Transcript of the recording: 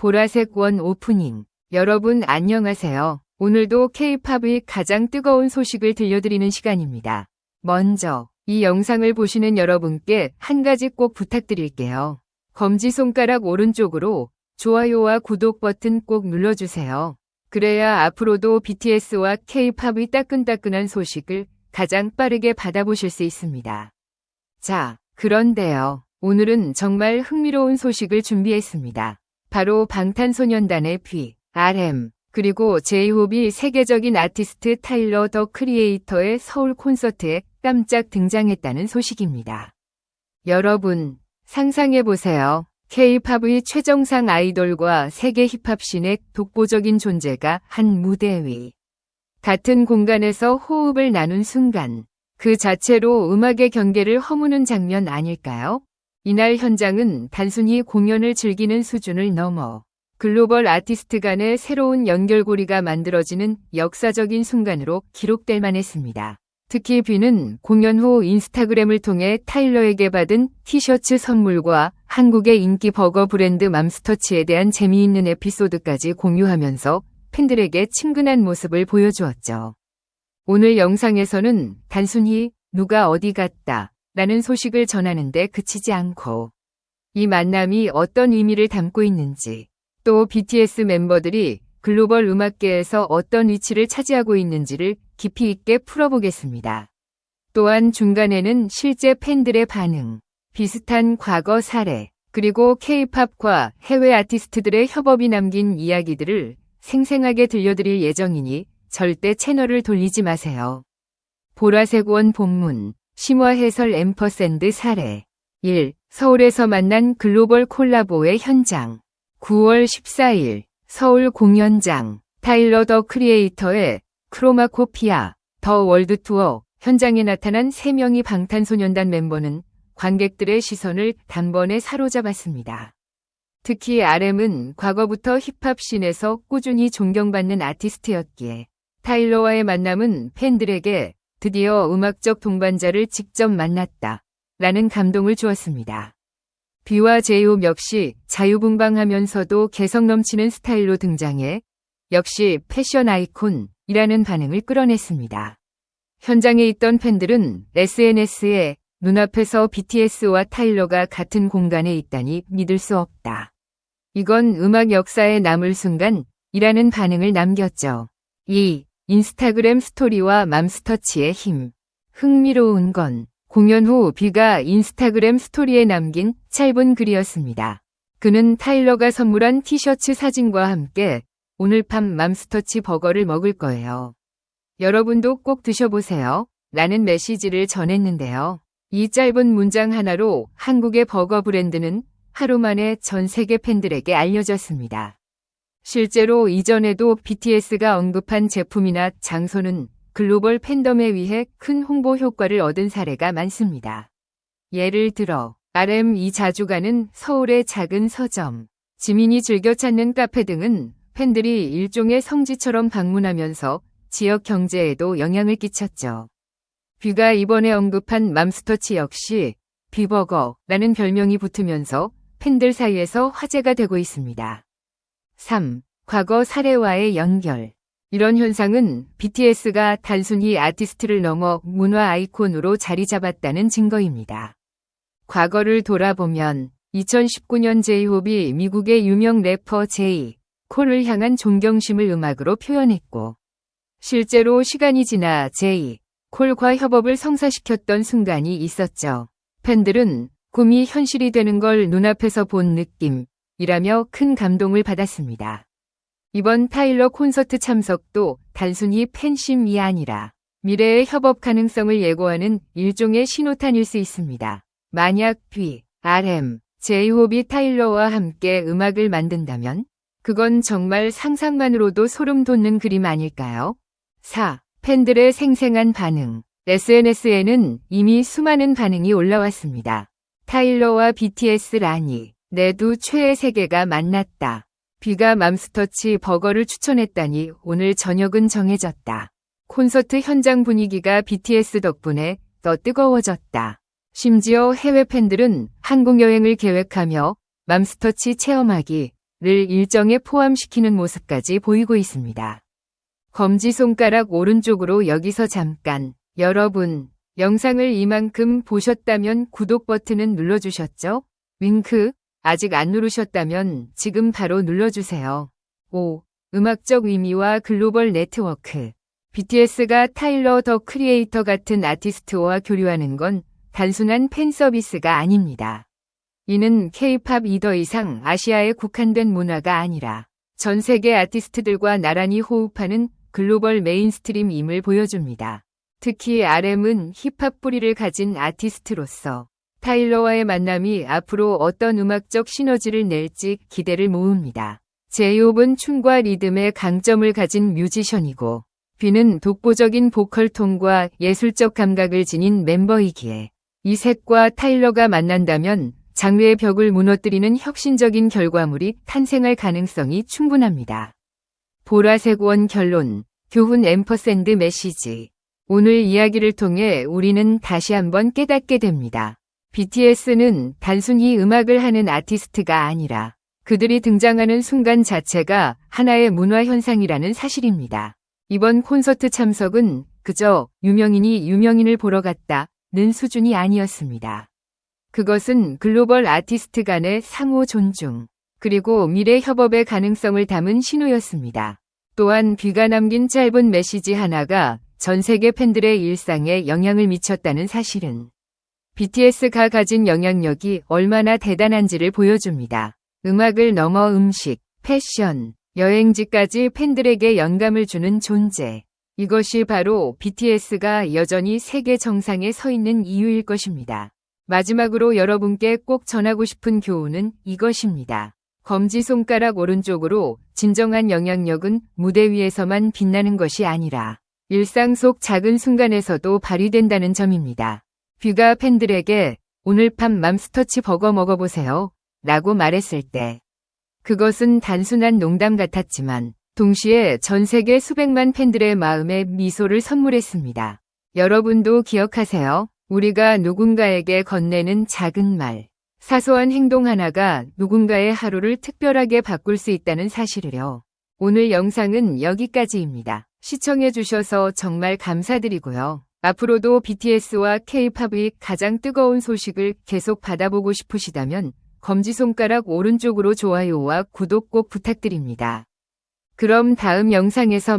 보라색 원 오프닝. 여러분 안녕하세요. 오늘도 K-팝의 가장 뜨거운 소식을 들려드리는 시간입니다. 먼저 이 영상을 보시는 여러분께 한 가지 꼭 부탁드릴게요. 검지손가락 오른쪽으로 좋아요와 구독 버튼 꼭 눌러주세요. 그래야 앞으로도 BTS와 K-팝의 따끈따끈한 소식을 가장 빠르게 받아보실 수 있습니다. 자, 그런데요. 오늘은 정말 흥미로운 소식을 준비했습니다. 바로 방탄소년단의 B, RM, 그리고 제이홉이 세계적인 아티스트 타일러 더 크리에이터의 서울 콘서트에 깜짝 등장했다는 소식입니다. 여러분, 상상해보세요. K-팝의 최정상 아이돌과 세계 힙합씬의 독보적인 존재가 한 무대 위. 같은 공간에서 호흡을 나눈 순간, 그 자체로 음악의 경계를 허무는 장면 아닐까요? 이날 현장은 단순히 공연을 즐기는 수준을 넘어 글로벌 아티스트 간의 새로운 연결고리가 만들어지는 역사적인 순간으로 기록될 만했습니다. 특히 비는 공연 후 인스타그램을 통해 타일러에게 받은 티셔츠 선물과 한국의 인기 버거 브랜드 맘스터치에 대한 재미있는 에피소드까지 공유하면서 팬들에게 친근한 모습을 보여주었죠. 오늘 영상에서는 단순히 누가 어디 갔다 라는 소식을 전하는데 그치지 않고 이 만남이 어떤 의미를 담고 있는지 또 BTS 멤버들이 글로벌 음악계에서 어떤 위치를 차지하고 있는지를 깊이 있게 풀어보겠습니다. 또한 중간에는 실제 팬들의 반응, 비슷한 과거 사례, 그리고 K-팝과 해외 아티스트들의 협업이 남긴 이야기들을 생생하게 들려드릴 예정이니 절대 채널을 돌리지 마세요. 보라색 원 본문, 심화 해설 앰퍼샌드 사례 1. 서울에서 만난 글로벌 콜라보의 현장 9월 14일 서울 공연장 타일러 더 크리에이터의 크로마코피아 더 월드 투어 현장에 나타난 3명의 방탄소년단 멤버는 관객들의 시선을 단번에 사로잡았습니다. 특히 RM은 과거부터 힙합 씬에서 꾸준히 존경받는 아티스트였기에 타일러와의 만남은 팬들에게 드디어 음악적 동반자를 직접 만났다. 라는 감동을 주었습니다. 비와 제이홉 역시 자유분방하면서도 개성 넘치는 스타일로 등장해 역시 패션 아이콘이라는 반응을 끌어냈습니다. 현장에 있던 팬들은 SNS에 눈앞에서 BTS와 타일러가 같은 공간에 있다니 믿을 수 없다. 이건 음악 역사에 남을 순간이라는 반응을 남겼죠. 2. 인스타그램 스토리와 맘스터치의 힘. 흥미로운 건 공연 후 비가 인스타그램 스토리에 남긴 짧은 글이었습니다. 그는 타일러가 선물한 티셔츠 사진과 함께 오늘 밤 맘스터치 버거를 먹을 거예요. 여러분도 꼭 드셔보세요. 라는 메시지를 전했는데요. 이 짧은 문장 하나로 한국의 버거 브랜드는 하루 만에 전 세계 팬들에게 알려졌습니다. 실제로 이전에도 BTS가 언급한 제품이나 장소는 글로벌 팬덤에 의해 큰 홍보 효과를 얻은 사례가 많습니다. 예를 들어 RM 이 자주 가는 서울의 작은 서점, 지민이 즐겨 찾는 카페 등은 팬들이 일종의 성지처럼 방문하면서 지역 경제에도 영향을 끼쳤죠. 뷔가 이번에 언급한 맘스터치 역시 비버거라는 별명이 붙으면서 팬들 사이에서 화제가 되고 있습니다. 3. 과거 사례와의 연결. 이런 현상은 BTS가 단순히 아티스트를 넘어 문화 아이콘으로 자리 잡았다는 증거입니다. 과거를 돌아보면 2019년 제이홉이 미국의 유명 래퍼 제이, 콜을 향한 존경심을 음악으로 표현했고, 실제로 시간이 지나 제이, 콜과 협업을 성사시켰던 순간이 있었죠. 팬들은 꿈이 현실이 되는 걸 눈앞에서 본 느낌 이라며 큰 감동을 받았습니다. 이번 타일러 콘서트 참석도 단순히 팬심이 아니라 미래의 협업 가능성을 예고하는 일종의 신호탄일 수 있습니다. 만약 B, RM, 제이홉이 타일러와 함께 음악을 만든다면 그건 정말 상상만으로도 소름 돋는 그림 아닐까요? 4. 팬들의 생생한 반응. SNS에는 이미 수많은 반응이 올라왔습니다. 타일러와 BTS 라니, 내 두 최애 세계가 만났다. 비가 맘스터치 버거를 추천했다니 오늘 저녁은 정해졌다. 콘서트 현장 분위기가 BTS 덕분에 더 뜨거워졌다. 심지어 해외 팬들은 한국 여행을 계획하며 맘스터치 체험하기 일정에 포함시키는 모습까지 보이고 있습니다. 검지 손가락 오른쪽으로 여기서 잠깐. 여러분, 영상을 이만큼 보셨다면 구독 버튼은 눌러주셨죠? 윙크, 아직 안 누르셨다면 지금 바로 눌러주세요. 5. 음악적 의미와 글로벌 네트워크. BTS가 타일러 더 크리에이터 같은 아티스트와 교류하는 건 단순한 팬 서비스가 아닙니다. 이는 K-팝이 더 이상 아시아에 국한된 문화가 아니라 전 세계 아티스트들과 나란히 호흡하는 글로벌 메인스트림임을 보여줍니다. 특히 RM은 힙합 뿌리를 가진 아티스트로서 타일러와의 만남이 앞으로 어떤 음악적 시너지를 낼지 기대를 모읍니다. 제이홉은 춤과 리듬의 강점을 가진 뮤지션이고 비는 독보적인 보컬 톤과 예술적 감각을 지닌 멤버이기에 이 셋과 타일러가 만난다면 장르의 벽을 무너뜨리는 혁신적인 결과물이 탄생할 가능성이 충분합니다. 보라색 원 결론, 교훈 앰퍼샌드 메시지. 오늘 이야기를 통해 우리는 다시 한번 깨닫게 됩니다. BTS는 단순히 음악을 하는 아티스트가 아니라 그들이 등장하는 순간 자체가 하나의 문화 현상이라는 사실입니다. 이번 콘서트 참석은 그저 유명인이 유명인을 보러 갔다는 수준이 아니었습니다. 그것은 글로벌 아티스트 간의 상호 존중, 그리고 미래 협업의 가능성을 담은 신호였습니다. 또한 귀가 남긴 짧은 메시지 하나가 전 세계 팬들의 일상에 영향을 미쳤다는 사실은 BTS가 가진 영향력이 얼마나 대단한지를 보여줍니다. 음악을 넘어 음식, 패션, 여행지까지 팬들에게 영감을 주는 존재. 이것이 바로 BTS가 여전히 세계 정상에 서 있는 이유일 것입니다. 마지막으로 여러분께 꼭 전하고 싶은 교훈은 이것입니다. 검지 손가락 오른쪽으로 진정한 영향력은 무대 위에서만 빛나는 것이 아니라 일상 속 작은 순간에서도 발휘된다는 점입니다. 뷰가 팬들에게 오늘 밤 맘스터치 버거 먹어보세요. 라고 말했을 때 그것은 단순한 농담 같았지만 동시에 전 세계 수백만 팬들의 마음에 미소를 선물했습니다. 여러분도 기억하세요. 우리가 누군가에게 건네는 작은 말, 사소한 행동 하나가 누군가의 하루를 특별하게 바꿀 수 있다는 사실을요. 오늘 영상은 여기까지입니다. 시청해주셔서 정말 감사드리고요. 앞으로도 BTS와 K-팝의 가장 뜨거운 소식을 계속 받아보고 싶으시다면 검지손가락 오른쪽으로 좋아요와 구독 꼭 부탁드립니다. 그럼 다음 영상에서 만